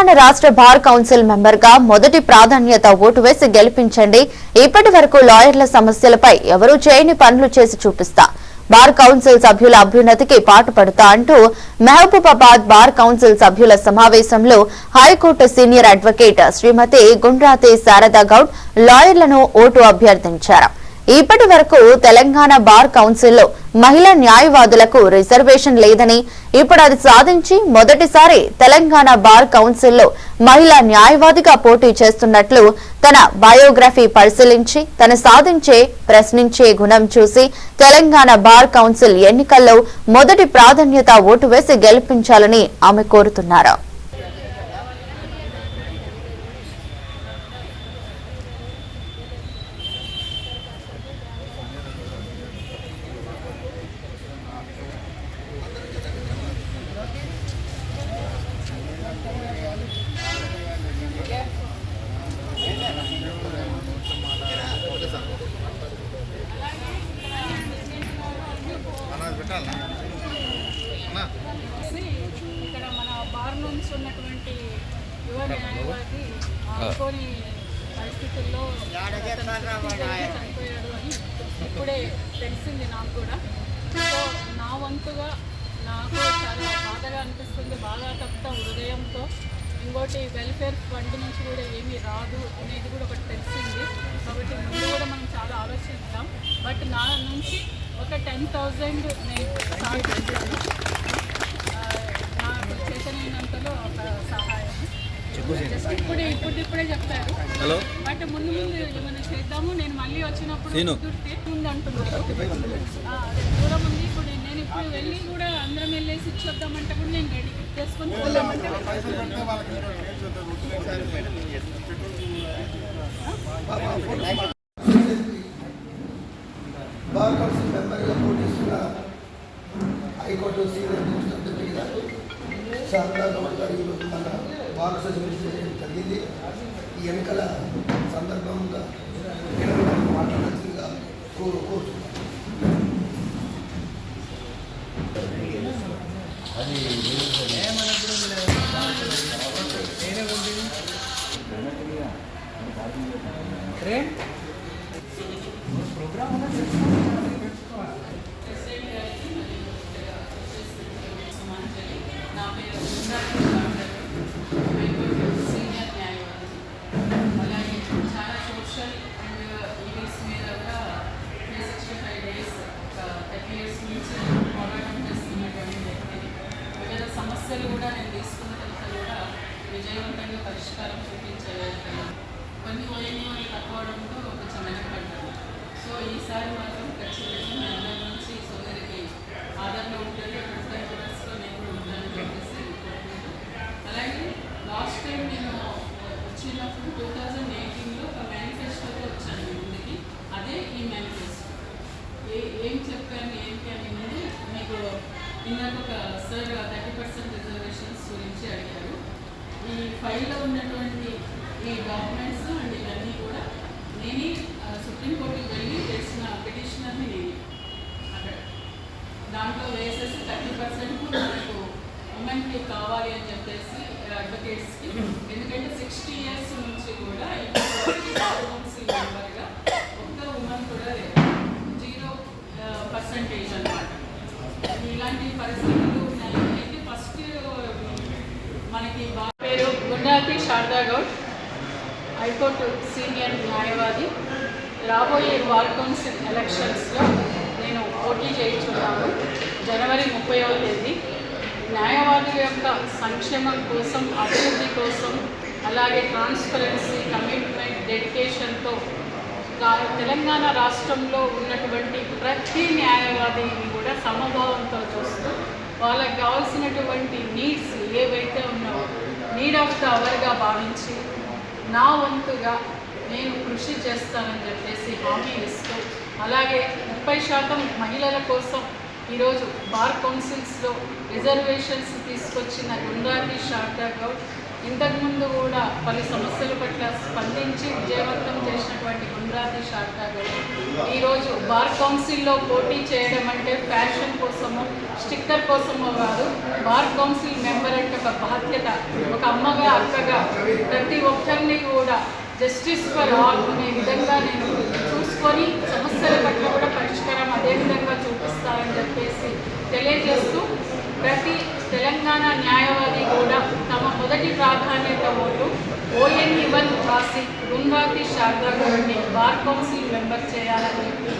తెలంగాణ రాష్ట్ర bar council మెంబర్గా మొదటి ప్రాధాన్యత ఓటు వేసి గెలిపించండి. ఇప్పటి వరకు లాయర్ల సమస్యలపై ఎవరూ చేయని పనులు చేసి చూపిస్తా. బార్ కౌన్సిల్ సభ్యుల అభ్యున్నతికి పాటుపడతా అంటూ మహబూబాబాద్ బార్ కౌన్సిల్ సభ్యుల సమావేశంలో high court senior advocate Shrimati Gundrati Sharada Goud లాయర్లను vote అభ్యర్థించారు. ఇప్పటి వరకు తెలంగాణ బార్ కౌన్సిల్లో మహిళా న్యాయవాదులకు రిజర్వేషన్ లేదని ఇప్పుడు అది సాధించి మొదటిసారి తెలంగాణ బార్ కౌన్సిల్లో మహిళా న్యాయవాదిగా పోటీ చేస్తున్నట్లు తన బయోగ్రఫీ పరిశీలించి తన సాధించే ప్రశ్నించే గుణం చూసి తెలంగాణ బార్ కౌన్సిల్ ఎన్నికల్లో మొదటి ప్రాధాన్యత ఓటు వేసి గెలిపించాలని ఆమె కోరుతున్నారు చేసి ఇక్కడ మన బార్ నుంచి ఉన్నటువంటి యువ న్యాయవాది అనుకోని పరిస్థితుల్లో చనిపోయాడు అని ఇప్పుడే తెలిసింది నాకు కూడా. సో నా వంతుగా నాకు చాలా బాధగా అనిపిస్తుంది బాగా తప్ప హృదయంతో. ఇంకోటి వెల్ఫేర్ ఫండ్ నుంచి కూడా ఏమీ రాదు అనేది కూడా ఒకటి తెలిసింది. కాబట్టి ముందు కూడా మనం చాలా ఆలోచిస్తాం బట్ నా నుంచి ఒక టెన్ థౌజండ్ నేను ఇప్పుడే ఇప్పుడు చెప్పారు. హలో? బట్ ముందు ముందు ఏమైనా చేద్దాము. నేను మళ్ళీ వచ్చినప్పుడు ఉంది. అంటున్నారు ఆ, అదే దూరం ఉంది. ఇప్పుడు నేను ఇప్పుడు వెళ్ళి కూడా అందరం వెళ్ళేసి ఇచ్చొద్దామంటే కూడా నేను రెడీ చేసుకొని పోదామంటే బార్ కౌన్సిల్ మెంబర్గా పోటీస్తున్న హైకోర్టు సీనియర్ జస్టిస్ గారు శారదా గౌడ్ గారు ఈరోజు మన బార్ చేయడం జరిగింది. ఈ ఎన్నికల సందర్భంగా నేను మాట్లాడాల్సిందిగా కోరు కోరుతున్నాను. నా పేరు ఈసారి మాత్రం ఖచ్చితంగా మీ అందరి నుంచి సోదరికి ఆదరణ ఉంటుంది. ప్రిఫరెన్స్లో నేను కూడా ఉంటానని చెప్పేసి అలాగే లాస్ట్ టైం నేను వచ్చినప్పుడు టూ థౌజండ్ ఎయిటీన్లో ఒక మేనిఫెస్టోతో వచ్చాను మీ ముందుకి. అదే ఈ మేనిఫెస్టో ఏ ఏం చెప్పాను ఏంటి అని ముందు మీకు ఇందాక ఒక సార్ థర్టీ పర్సెంట్ రిజర్వేషన్స్ గురించి అడిగారు. ఈ ఫైల్లో ఉన్నటువంటి ఈ డాక్యుమెంట్స్ అండ్ ఇవన్నీ కూడా నేనే ఆ, సుప్రీంకోర్టుకి వెళ్ళి చేసిన పిటిషనర్ని నేనే అక్కడ దాంట్లో వేసేసి థర్టీ పర్సెంట్ మనకు ఉమెన్కి కావాలి అని చెప్పేసి అడ్వకేట్స్కి ఎందుకంటే సిక్స్టీ ఇయర్స్ నుంచి కూడా కౌన్సిల్ మెంబర్గా ఒక్క ఉమెన్ కూడా లేదు జీరో పర్సంటేజ్ అనమాట ఇలాంటి పరిస్థితులు ఉన్నాయి. ఫస్ట్ మనకి పేరు Gundati Sharada Goud high court senior న్యాయవాది. రాబోయే వార్ కౌన్సిల్ ఎలక్షన్స్లో నేను పోటీ చేయించున్నాను. జనవరి ముప్పైవ తేదీ. న్యాయవాదుల యొక్క సంక్షేమం కోసం అభివృద్ధి కోసం అలాగే ట్రాన్స్పరెన్సీ కమిట్మెంట్ డెడికేషన్తో తెలంగాణ రాష్ట్రంలో ఉన్నటువంటి ప్రతి న్యాయవాదిని కూడా సమభావంతో చూస్తూ వాళ్ళకి కావాల్సినటువంటి నీడ్స్ ఏవైతే ఉన్నావో నీడ్ ఆఫ్ ద అవర్గా భావించి నా వంతుగా నేను కృషి చేస్తానని చెప్పేసి హామీ ఇస్తూ అలాగే ముప్పై శాతం మహిళల కోసం ఈరోజు బార్ కౌన్సిల్స్లో రిజర్వేషన్స్ తీసుకొచ్చిన గుండాటి శారదా గౌడ్ ఇంతకుముందు కూడా పలు సమస్యల పట్ల స్పందించి విజయవంతం చేసినటువంటి గుండ్రాతి శారదా గారు ఈరోజు బార్ కౌన్సిల్లో పోటీ చేయడం అంటే ఫ్యాషన్ కోసమో స్టిక్కర్ కోసమో కాదు బార్ కౌన్సిల్ మెంబర్ అంటే ఒక బాధ్యత ఒక అమ్మగా అక్కగా ప్రతి ఒక్కరిని కూడా జస్టిస్ ఫర్ ఆల్ అనే విధంగా నేను చూసుకొని సమస్యల పట్ల కూడా పరిష్కారం అదేవిధంగా చూపిస్తానని చెప్పేసి తెలియజేస్తూ ప్రతి తెలంగాణ న్యాయవాది కూడా తమ మొదటి ప్రాధాన్యత ఓటు ఓఎన్ వన్ రాసి గున్వాతి శారదా గారిని బార్ కౌన్సిల్ మెంబర్ చేయాలని చెప్పి